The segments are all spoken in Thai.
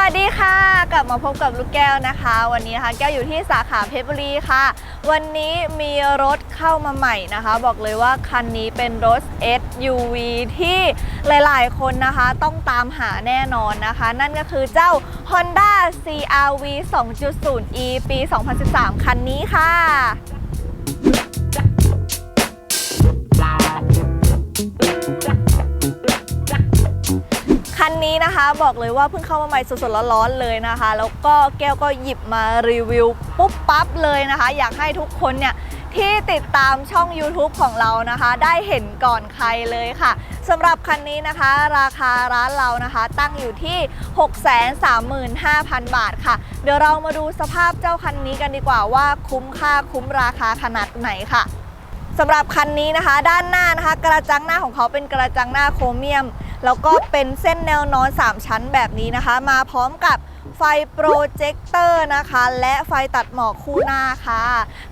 วัสดีค่ะ กลับมาพบกับลูกแก้วนะคะ วันนี้นะคะแก้วอยู่ที่สาขาเพชรบุรีค่ะ วันนี้มีรถเข้ามาใหม่นะคะ บอกเลยว่าคันนี้เป็นรถ SUV ที่หลายๆ คนนะคะต้องตามหาแน่นอนนะคะ นั่นก็คือเจ้า Honda CRV 2.0e ปี 2013 คันนี้ค่ะ นี้นะคะบอกเลยว่าเพิ่งเข้ามาใหม่สดๆร้อนๆเลยนะคะ แล้วก็แก้วก็หยิบมารีวิวปุ๊บปั๊บเลยนะคะ อยากให้ทุกคนเนี่ยที่ติดตามช่อง YouTube ของเรานะคะ ได้เห็นก่อนใครเลยค่ะสำหรับคันนี้นะคะ ราคาร้านเรานะคะ ตั้งอยู่ที่ 635,000 บาทค่ะ เดี๋ยวเรามาดูสภาพเจ้าคันนี้กันดีกว่าว่าคุ้มค่าคุ้มราคาขนาดไหนค่ะสำหรับคันนี้นะคะ ด้านหน้านะคะ กระจังหน้าของเขาเป็นกระจังหน้าโครเมียม แล้วก็เป็นเส้นแนวนอน 3 ชั้นแบบนี้นะคะ มาพร้อมกับไฟโปรเจคเตอร์นะคะ และไฟตัดหมอกคู่หน้าค่ะ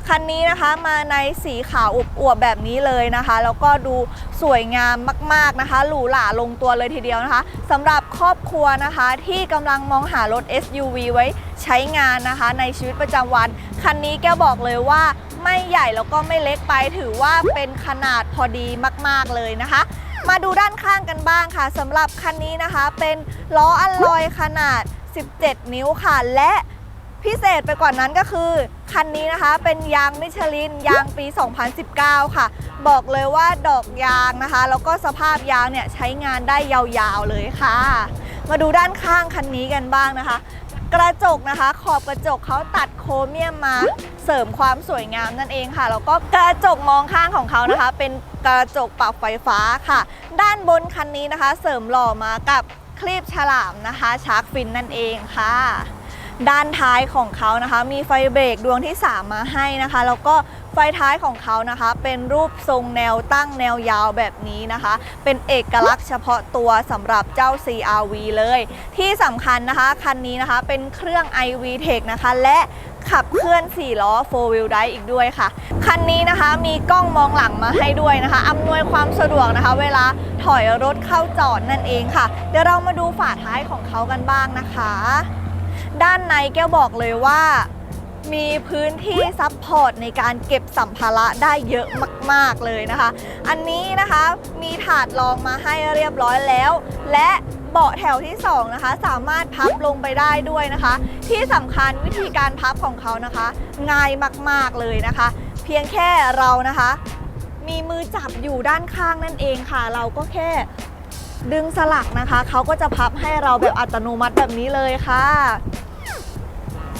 คันนี้นะคะมาในสีขาวอวบแบบนี้เลยนะคะ แล้วก็ดูสวยงามมากๆนะคะ หรูหราลงตัวเลยทีเดียวนะคะสำหรับครอบครัวนะคะ ที่กำลังมองหารถ SUV ไว้ใช้งานนะคะ ในชีวิตประจำวัน คันนี้แกบอกเลยว่าไม่ใหญ่แล้วก็ไม่เล็กไปถือว่าเป็นขนาดพอดีมาก ๆเลยนะคะ มาดูด้านข้างกันบ้างค่ะสำหรับคันนี้นะคะ เป็นล้ออัลลอยขนาด 17 นิ้วค่ะ และพิเศษไปกว่านั้นก็คือ คันนี้นะคะเป็นยางมิชลินยางปี 2019 ค่ะ บอกเลยว่าดอกยางนะคะ แล้วก็สภาพยางเนี่ยใช้งานได้ยาวๆเลยค่ะ มาดูด้านข้างคันนี้กันบ้างนะคะ กระจกนะคะ ขอบกระจกเขาตัดโครเมียมมาเสริมความสวยงามนั่นเองค่ะแล้วก็กระจกมองข้างของเขานะคะ เป็นกระจกปรับไฟฟ้าค่ะ ด้านบนคันนี้นะคะ เสริมหล่อมากับคลีบฉลามนะคะชาร์กฟินนั่นเองค่ะ ด้านท้ายของเขานะคะ มีไฟเบรกดวงที่ 3 มาให้นะคะ แล้วก็ไฟท้ายของเขานะคะ เป็นรูปทรงแนวตั้งแนวยาวแบบนี้นะคะ เป็นเอกลักษณ์เฉพาะตัวสำหรับเจ้า CRV เลย ที่สำคัญนะคะ คันนี้นะคะเป็นเครื่อง iV Tech นะคะ และขับเคลื่อน 4 ล้อ 4 wheel drive อีกด้วยค่ะ คันนี้นะคะมีกล้องมองหลังมาให้ด้วยนะคะ อำนวยความสะดวกนะคะ เวลาถอยรถเข้าจอดนั่นเองค่ะ เดี๋ยวเรามาดูฝาท้ายของเขากันบ้างนะคะ ด้านในแก้วบอกเลยว่า มีพื้นที่ซับพอร์ตในการเก็บสัมภาระได้เยอะมาก ๆ เลยนะคะ อันนี้นะคะมีถาดรองมาให้เรียบร้อยแล้ว และเบาะแถวที่2นะคะสามารถพับลงไปได้ด้วยนะคะ ที่สำคัญวิธีการพับของเขานะคะ ง่ายมากๆเลยนะคะ เพียงแค่เรานะคะ มีมือจับอยู่ด้านข้างนั่นเองค่ะ เราก็แค่ดึงสลักนะคะ เขาก็จะพับให้เราแบบอัตโนมัติแบบนี้เลยค่ะ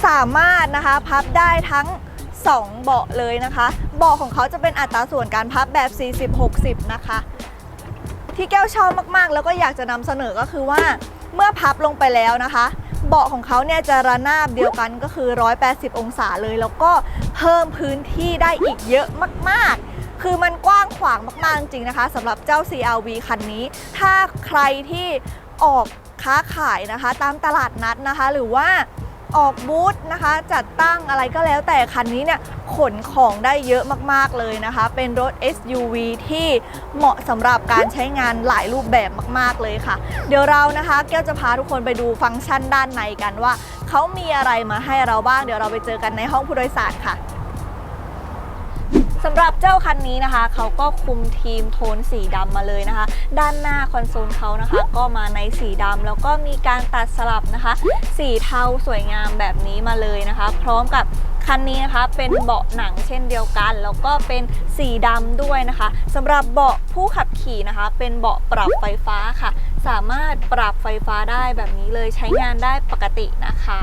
สามารถนะคะพับได้ทั้ง 2 เบาะเลยนะคะเบาะของเขาจะเป็นอัตราส่วนการพับแบบ 40-60 นะคะ ที่แก้วชอบมากๆ แล้วก็อยากจะนำเสนอก็คือว่าเมื่อพับลงไปแล้วนะคะ เบาะของเขาเนี่ยจะระนาบเดียวกันก็คือ 180 องศาเลย แล้วก็เพิ่มพื้นที่ได้อีกเยอะมากๆคือมันกว้างขวางมาก ๆ จริงนะคะสำหรับเจ้า CRV คันนี้ ถ้าใครที่ออกค้าขายนะคะ ตามตลาดนัดนะคะ หรือว่า ออกบูธนะคะ จัดตั้งอะไรก็แล้วแต่คันนี้เนี่ยขนของได้เยอะมากๆเลยนะคะ เป็นรถ SUV ที่เหมาะสำหรับการใช้งานหลายรูปแบบมากๆเลยค่ะ เดี๋ยวเรานะคะ แก้วจะพาทุกคนไปดูฟังก์ชันด้านในกันว่า เขามีอะไรมาให้เราบ้าง เดี๋ยวเราไปเจอกันในห้องผู้โดยสารค่ะ สำหรับเจ้าคันนี้นะคะ เขาก็คุมทีมโทนสีดำมาเลยนะคะ ด้านหน้าคอนโซลเขานะคะ ก็มาในสีดำแล้วก็มีการตัดสลับนะคะ สีเทาสวยงามแบบนี้มาเลยนะคะ พร้อมกับคันนี้นะคะเป็นเบาะหนังเช่นเดียวกัน แล้วก็เป็นสีดำด้วยนะคะสำหรับเบาะผู้ขับขี่นะคะ เป็นเบาะปรับไฟฟ้าค่ะ สามารถปรับไฟฟ้าได้แบบนี้เลยใช้งานได้ปกตินะคะ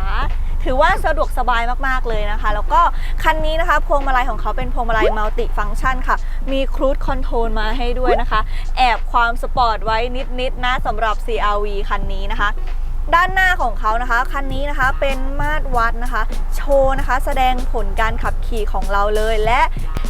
ถือว่าสะดวกสบายมากๆเลยนะคะ แล้วก็คันนี้นะคะพวงมาลัยของเขาเป็นพวงมาลัยมัลติฟังก์ชันค่ะ มีครูดคอนโทรลมาให้ด้วยนะคะ แอบความสปอร์ตไว้นิดๆนะสำหรับ CRV คันนี้นะคะ ด้านหน้าของเขานะคะ คันนี้นะคะเป็นมาตรวัดนะคะ โชว์นะคะ แสดงผลการขับขี่ของเราเลยและ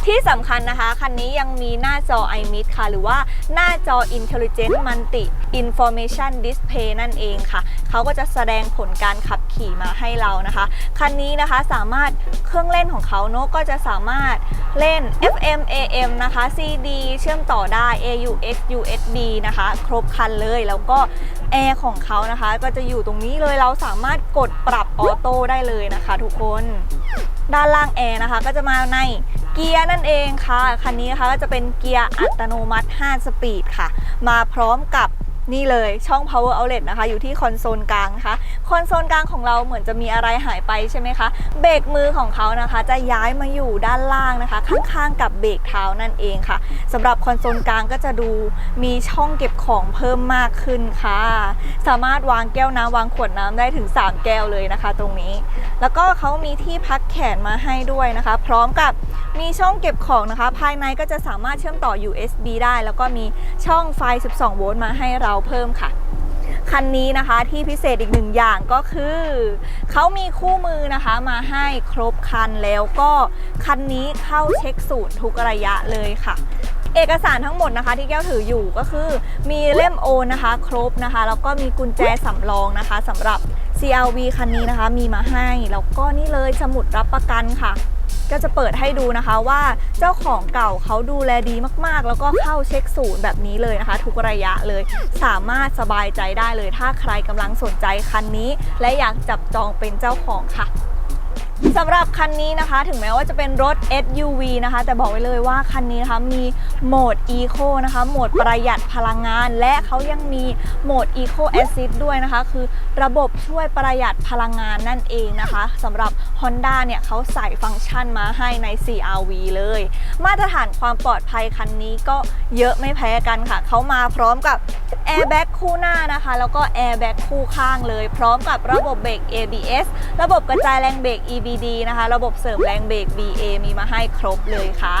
ที่สำคัญนะคะ คันนี้ยังมีหน้าจอ iMID ค่ะ หรือว่าหน้าจอ Intelligent Multi Information Display นั่นเองค่ะ เขาก็จะแสดงผลการขับขี่มาให้เรานะคะ คันนี้นะคะสามารถเครื่องเล่นของเขาเนอะก็จะสามารถเล่น FM AM นะคะ CD เชื่อมต่อได้ AUX USB นะคะ ครบคันเลย แล้วก็แอร์ของเขานะคะก็จะอยู่ตรงนี้เลยเราสามารถกดปรับออโต้ได้เลยนะคะ ทุกคนด้านล่างแอร์นะคะ ก็จะมาในเกียร์นั่นเองค่ะคันนี้นะคะก็จะเป็นเกียร์อัตโนมัติ 5 สปีดค่ะ มาพร้อมกับ นี่เลยช่อง power outlet นะคะ อยู่ที่คอนโซลกลางนะคะ คอนโซลกลางของเราเหมือนจะมีอะไรหายไปใช่ไหมคะ เบรกมือของเขานะคะ จะย้ายมาอยู่ด้านล่างนะคะ ข้างๆกับเบรกเท้านั่นเองค่ะสำหรับคอนโซลกลางก็จะดูมีช่องเก็บของเพิ่มมากขึ้นค่ะ สามารถวางแก้วน้ำวางขวดน้ำได้ถึง 3 แก้วเลยนะคะ ตรงนี้ แล้วก็เขามีที่พักแขนมาให้ด้วยนะคะ พร้อมกับมีช่องเก็บของนะคะ ภายในก็จะสามารถเชื่อมต่อ USB ได้ แล้วก็มีช่องไฟ 12 โวลต์มาให้เราเพิ่มค่ะ คันนี้นะคะที่พิเศษอีกหนึ่งอย่างก็คือ เขามีคู่มือนะคะมาให้ครบคันแล้วก็คันนี้เข้าเช็คสูตรทุกระยะเลยค่ะเอกสารทั้งหมดนะคะที่แก้วถืออยู่ก็คือมีเล่มโอนนะคะครบนะคะแล้วก็มีกุญแจสำรองนะคะสำหรับ CRV คันนี้นะคะมีมาให้แล้วก็นี่เลยสมุดรับประกันค่ะ ก็จะเปิดให้ดูนะคะว่าเจ้าของเก่าเขาดูแลดีมากๆ แล้วก็เข้าเช็คศูนย์แบบนี้เลยนะคะ ทุกระยะเลยสามารถสบายใจได้เลย ถ้าใครกำลังสนใจคันนี้ และอยากจับจองเป็นเจ้าของค่ะ สำหรับคันนี้นะคะถึงแม้ว่าจะเป็นรถ SUV นะคะ แต่บอกไว้เลยว่าคันนี้นะคะมีโหมด Eco นะคะโหมดประหยัดพลังงาน และเขายังมีโหมด Eco Assist ด้วยนะคะ คือระบบช่วยประหยัดพลังงานนั่นเองนะคะสำหรับ Honda เนี่ยเขาใส่ฟังก์ชันมาให้ใน CRV เลย มาตรฐานความปลอดภัยคันนี้ก็เยอะไม่แพ้กันค่ะเขามาพร้อมกับ Airbag คู่หน้านะคะ แล้วก็ Airbag คู่ข้างเลย พร้อมกับระบบเบรก ABS ระบบกระจายแรงเบรก BD นะคะ ระบบเสริมแรงเบรก BA มีมาให้ครบเลยค่ะ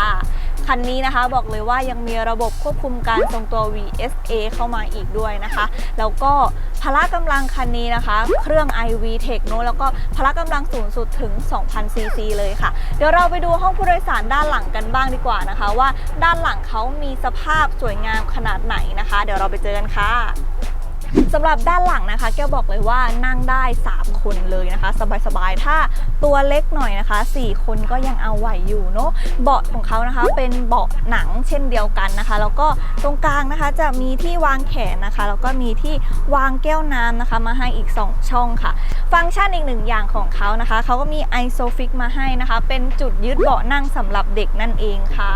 คันนี้นะคะบอกเลยว่ายังมีระบบควบคุมการทรงตัว VSA เข้ามาอีกด้วยนะคะ แล้วก็พละกำลังคันนี้นะคะ เครื่อง iV Techno แล้วก็พละกำลังสูงสุดถึง 2,000ซีซีเลยค่ะ เดี๋ยวเราไปดูห้องผู้โดยสารด้านหลังกันบ้างดีกว่านะคะ ว่าด้านหลังเขามีสภาพสวยงามขนาดไหนนะคะ เดี๋ยวเราไปเจอกันค่ะ สำหรับด้านหลังนะคะ แก้วบอกเลยว่านั่งได้ 3 คนเลยนะคะ สบายๆ ถ้าตัวเล็กหน่อยนะคะ 4 คนก็ยังเอาไหวอยู่เนาะเบาะของเขานะคะ เป็นเบาะหนังเช่นเดียวกันนะคะ แล้วก็ตรงกลางนะคะจะมีที่วางแขนนะคะ แล้วก็มีที่วางแก้วน้ำนะคะ มาให้อีก 2 ช่องค่ะ ฟังก์ชันอีกหนึ่งอย่างของเขานะคะเขาก็มี ISOFIX มาให้นะคะ เป็นจุดยึดเบาะนั่งสำหรับเด็กนั่นเองค่ะ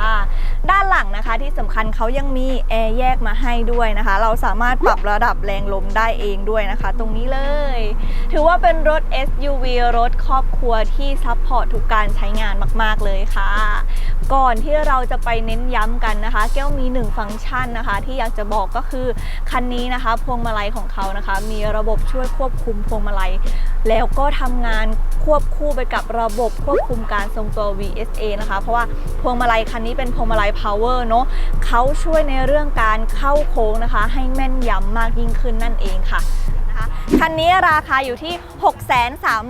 ด้านหลังนะคะที่สำคัญเขายังมีแอร์แยกมาให้ด้วยนะคะ เราสามารถปรับระดับแรงลมได้เองด้วยนะคะ ตรงนี้เลย ถือว่าเป็นรถ SUV รถครอบครัวที่ซัพพอร์ตทุกการใช้งานมาก ๆ เลยค่ะ ก่อนที่เราจะไปเน้นย้ำกันนะคะ แก้วมีหนึ่งฟังก์ชันนะคะ ที่อยากจะบอกก็คือ คันนี้นะคะ พวงมาลัยของเขานะคะ มีระบบช่วยควบคุมพวงมาลัย แล้วก็ทำงานควบคู่ไปกับระบบควบคุมการทรงตัว VSA นะคะ เพราะว่าพวงมาลัยคันนี้เป็นพวงมาลัย power เนอะเขาช่วยในเรื่องการเข้าโค้งนะคะ ให้แม่นยำมากยิ่งขึ้นนั่นเองค่ะนะ คะคันนี้ราคาอยู่ที่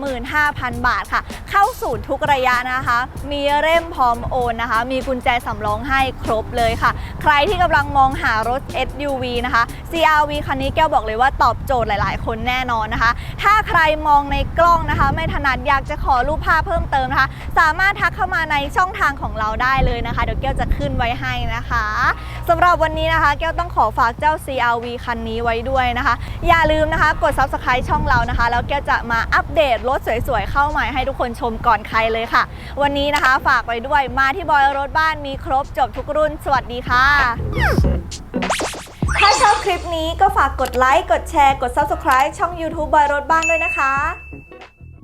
635,000 บาทค่ะ เข้าศูนย์ทุกระยะนะคะ มีเล่มพร้อมโอนนะคะ มีกุญแจสำรองให้ครบเลยค่ะ ใครที่กำลังมองหารถ SUV นะคะ CRV คันนี้แก้วบอกเลยว่าตอบโจทย์หลาย ๆ คนแน่นอนนะคะ ถ้าใครมองในกล้องนะคะ ไม่ถนัดอยากจะขอรูปภาพเพิ่มเติมนะคะ สามารถทักเข้ามาในช่องทางของเราได้เลยนะคะ เดี๋ยวแก้วจะขึ้นไว้ให้นะคะสำหรับวันนี้นะคะ แก้วต้องขอฝากเจ้า CRV คันนี้ไว้ด้วยนะคะ อย่าลืมนะคะกด subscribe ช่องเรานะคะ แล้วแก้วจะมาอัปเดตรถสวยๆ เข้าใหม่ให้ทุกคนชมก่อนใครเลยค่ะ วันนี้นะคะฝากไว้ด้วยมาที่บอยรถบ้านมีครบจบทุกรุ่น สวัสดีค่ะ ถ้าชอบคลิปนี้ก็ฝากกดไลค์กดแชร์กด subscribe ช่อง YouTube บอยรถบ้านด้วยนะคะ